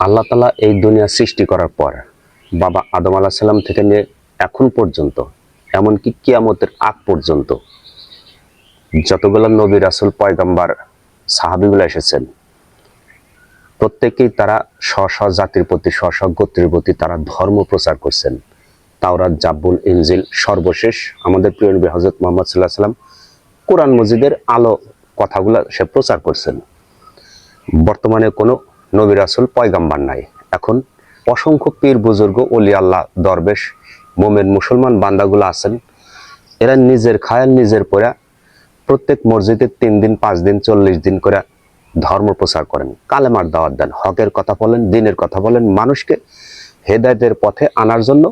আল্লাহ তালা এই দুনিয়া সৃষ্টি করার পর বাবা আদম আলাহ সাল্লাম থেকে নিয়ে এখন পর্যন্ত, এমনকি কিয়ামতের আগ পর্যন্ত যতগুলো নবী, রাসুল, পয়গাম্বার, সাহাবিগুলো এসেছেন, প্রত্যেকেই তারা স্ব স্ব জাতির প্রতি স্ব স্ব গোত্রের প্রতি তারা ধর্ম প্রচার করছেন। তাওরাত জাব্বুল ইনজিল সর্বশেষ আমাদের প্রিয় নবী হজরত মোহাম্মদ সাল্লাহ সাল্লাম কোরআন মজিদের আলো কথাগুলো সে প্রচার করছেন। বর্তমানে কোনো নবী রাসুল পয়গাম্বার নাই। এখন অসংখ্য পীর, বুজুর্গ অলি আল্লাহ, দরবেশ, মোমেন, মুসলমান বান্দাগুলো আছেন। এরা নিজের খায়াল নিজের পড়া প্রত্যেক মসজিদে তিন দিন, পাঁচ দিন, চল্লিশ দিন করে ধর্ম প্রচার করেন। কালেমার দাওয়াত দেন, হকের কথা বলেন, দিনের কথা বলেন, মানুষকে হেদায়তের পথে আনার জন্য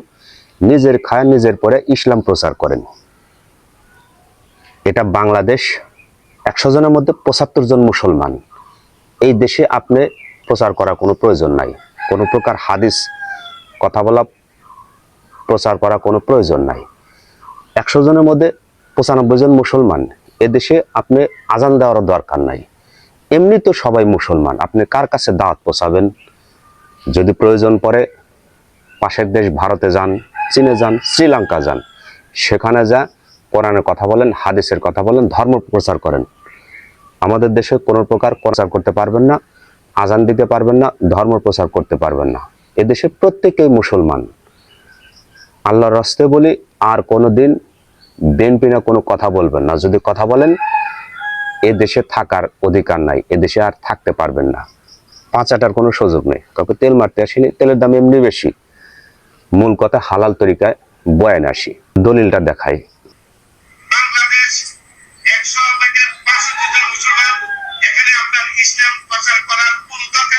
নিজের খায়া নিজের পরে ইসলাম প্রচার করেন। এটা বাংলাদেশ একশো জনের মধ্যে পঁচাত্তর জন মুসলমান। এই দেশে আপনি প্রচার করা কোনো প্রয়োজন নাই। কোনো প্রকার হাদিস কথা বলা, প্রচার করা কোনো প্রয়োজন নাই। একশো জনের মধ্যে পঁচানব্বই জন মুসলমান। এদেশে আপনি আজান দেওয়ার দরকার নাই। এমনি তো সবাই মুসলমান। আপনি কার কাছে দাওয়াত পৌঁছাবেন? যদি প্রয়োজন পড়ে, পাশের দেশ ভারতে যান, চীনে যান, শ্রীলঙ্কা যান, সেখানে যা কোরআনের কথা বলেন, হাদিসের কথা বলেন, ধর্ম প্রচার করেন, আমাদের দেশে কোনো প্রকার প্রচার করতে পারবেন না। আজান দিতে পারবেন না, ধর্ম প্রচার করতে পারবেন না। এদেশে প্রত্যেকেই মুসলমান। আল্লাহর রাস্তে বলি, আর কোনো দিন বিএনপি না কোনো কথা বলবেন না। যদি কথা বলেন এ দেশে থাকার অধিকার নাই এ দেশে আর থাকতে পারবেন না। পাঁচাটার কোনো সুযোগ নেই। কাউকে তেল মারতে আসিনি, তেলের দাম এমনি বেশি। মূল কথা হালাল তরিকায় বয়ান আসি, দলিলটা দেখাই। প্রচার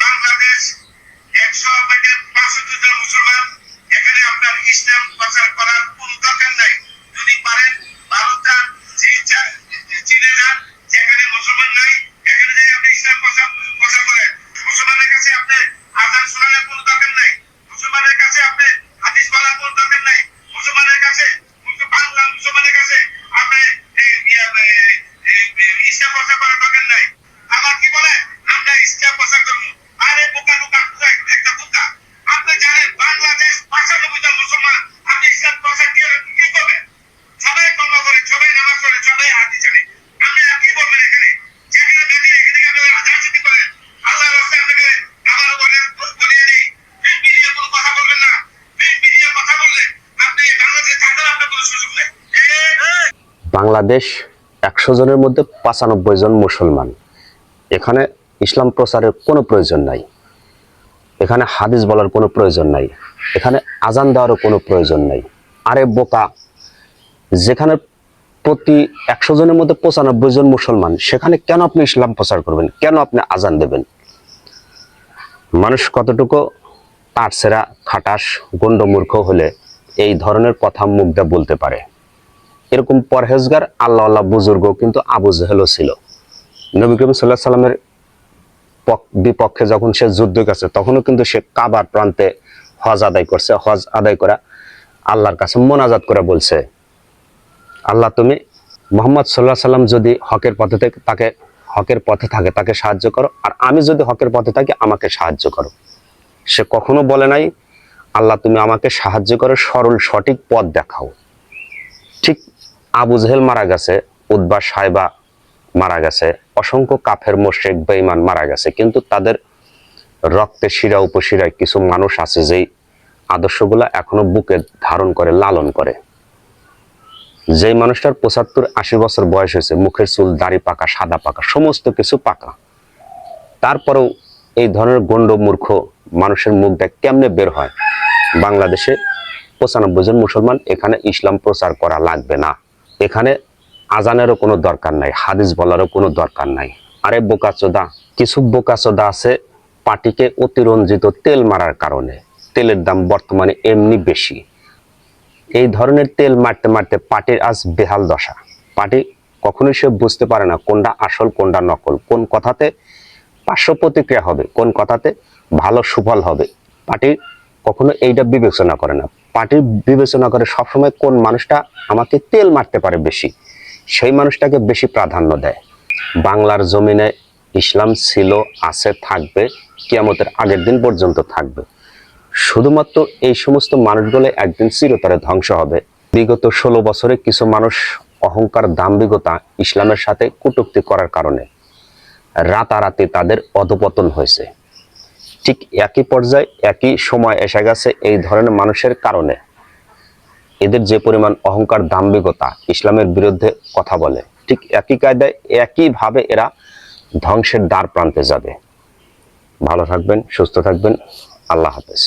বাংলাদেশ একশো থেকে বাষট্টি জন মুসলমান। এখানে আপনার ইসলাম প্রচার করার কোন নাই। যদি পারেন ভারত যান চীন যান, যেখানে মুসলমান নাই এখানে যাই আপনি ইসলাম প্রচার প্রচার করেন মুসলমানের কাছে আপনি আজান শোনানোর কোনো দরকার নাই মুসলমানের কাছে আপনি হাদিস বলার কোনো দরকার নাই মুসলমানের কাছে মুসল- বাংলা মুসলমানের কাছে আপনি এই, ইয়া, এ, এ, এ, ইসলাম প্রচার আপনি জানেন বাংলাদেশ বাংলাদেশ একশো জনের মধ্যে পঁচানব্বই জন মুসলমান। এখানে ইসলাম প্রচারের কোনো প্রয়োজন নাই। এখানে হাদিস বলার কোনো প্রয়োজন নাই। এখানে আজান দেওয়ারও কোনো প্রয়োজন নাই। আরে বোকা, যেখানে প্রতি একশো জনের মধ্যে পঁচানব্বই জন মুসলমান, সেখানে কেন আপনি ইসলাম প্রচার করবেন? কেন আপনি আজান দেবেন? মানুষ কতটুকু তারছেরা খাটাস গণ্ডমূর্খ হলে এই ধরনের কথা মুখ বলতে পারে? এরকম পরহেজগার আল্লাহ আল্লাহ বুজুর্গ, কিন্তু আবু জেহেলও ছিল। নবী করিম সাল্লাহ সাল্লামের বিপক্ষে যখন সে যুদ্ধ গেছে, তখনও কিন্তু সে কাবার প্রান্তে হজ আদায় করছে, হজ আদায় করা আল্লাহর কাছে মোনাজাত করে বলছে, আল্লাহ, তুমি মোহাম্মদ সাল্লাহ সাল্লাম যদি হকের পথে থেকে, তাকে হকের পথে থাকে, তাকে সাহায্য করো, আর আমি যদি হকের পথে থাকি, আমাকে সাহায্য করো। সে কখনো বলে নাই, আল্লাহ, তুমি আমাকে সাহায্য করো, সরল সঠিক পথ দেখাও। ঠিক আবু জেহেল মারা গেছে উদ্বা সাহেবা মারা গেছে, অসংখ্য কাফের মোশেক বেঈমান মারা গেছে, কিন্তু তাদের রক্তে শিরা উপশিরায় কিছু মানুষ আছে যেই আদর্শগুলো এখনও বুকে ধারণ করে, লালন করে। যেই মানুষটার পঁচাত্তর আশি বছর বয়স হয়েছে, মুখের চুল, দাড়ি পাকা, সাদা পাকা, সমস্ত কিছু পাকা। তারপরেও এই ধরনের গণ্ড মূর্খ মানুষের মুখ দেখ কেমনে বের হয়? বাংলাদেশে পঁচানব্বই জন মুসলমান এখানে ইসলাম প্রচার করা লাগবে না। এখানে আজানেরও কোনো দরকার নাই, হাদিস বলারও কোনো দরকার নাই। আরে বোকাচোদা কিছু বোকাচোদা আছে পাটিকে অতিরঞ্জিত তেল মারার কারণে। তেলের দাম বর্তমানে এমনি বেশি। এই ধরনের তেল মারতে মারতে পাটির আজ বেহাল দশা। পাটি কখনোই সে বুঝতে পারে না কোনটা আসল, কোনটা নকল, কোন কথাতে পার্শ্ব প্রতিক্রিয়া হবে, কোন কথাতে ভালো, সুফল হবে। পার্টি কখনো এইটা বিবেচনা করে না। পার্টি বিবেচনা করে সবসময় কোন মানুষটা আমাকে তেল মারতে পারে বেশি, সেই মানুষটাকে বেশি প্রাধান্য দেয়। বাংলার জমিনে ইসলাম ছিল, আছে, থাকবে, কিয়ামতের আগের দিন পর্যন্ত থাকবে। শুধুমাত্র এই সমস্ত মানুষগুলো একদিন চিরতরে ধ্বংস হবে। বিগত ষোলো বছরে কিছু মানুষ অহংকার, দাম্ভিকতা ইসলামের সাথে কটূক্তি করার কারণে রাতারাতি তাদের অধপতন হয়েছে। ঠিক একই পর্যায়ে একই সময় এসে গেছে এই ধরনের মানুষের কারণে। এদের যে পরিমাণ অহংকার, দাম্ভিকতা ইসলামের বিরুদ্ধে কথা বলে, ঠিক একই কায়দায় একইভাবে এরা ধ্বংসের দ্বার প্রান্তে যাবে। ভালো থাকবেন, সুস্থ থাকবেন। আল্লাহ হাফেজ।